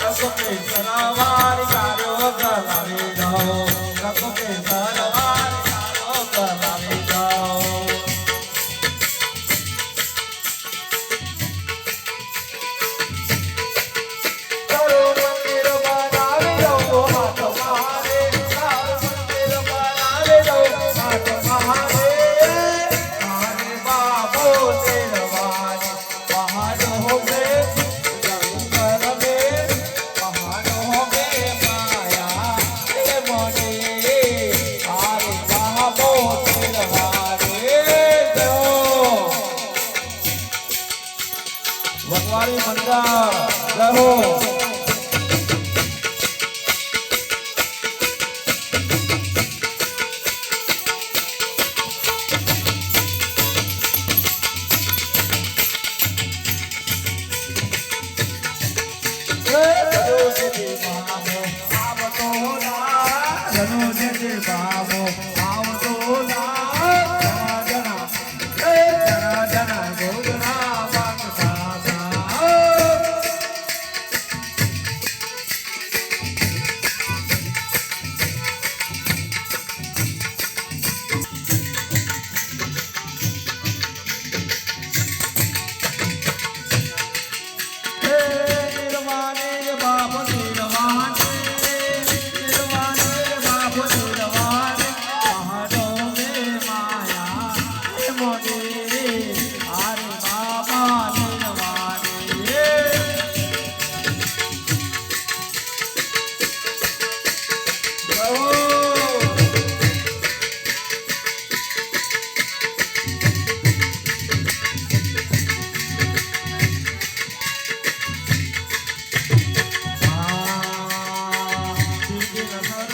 રસો કે સરાવાર કાર્યો ગરાવી દો રસો કે સરાવાર મંડળ રહો Hare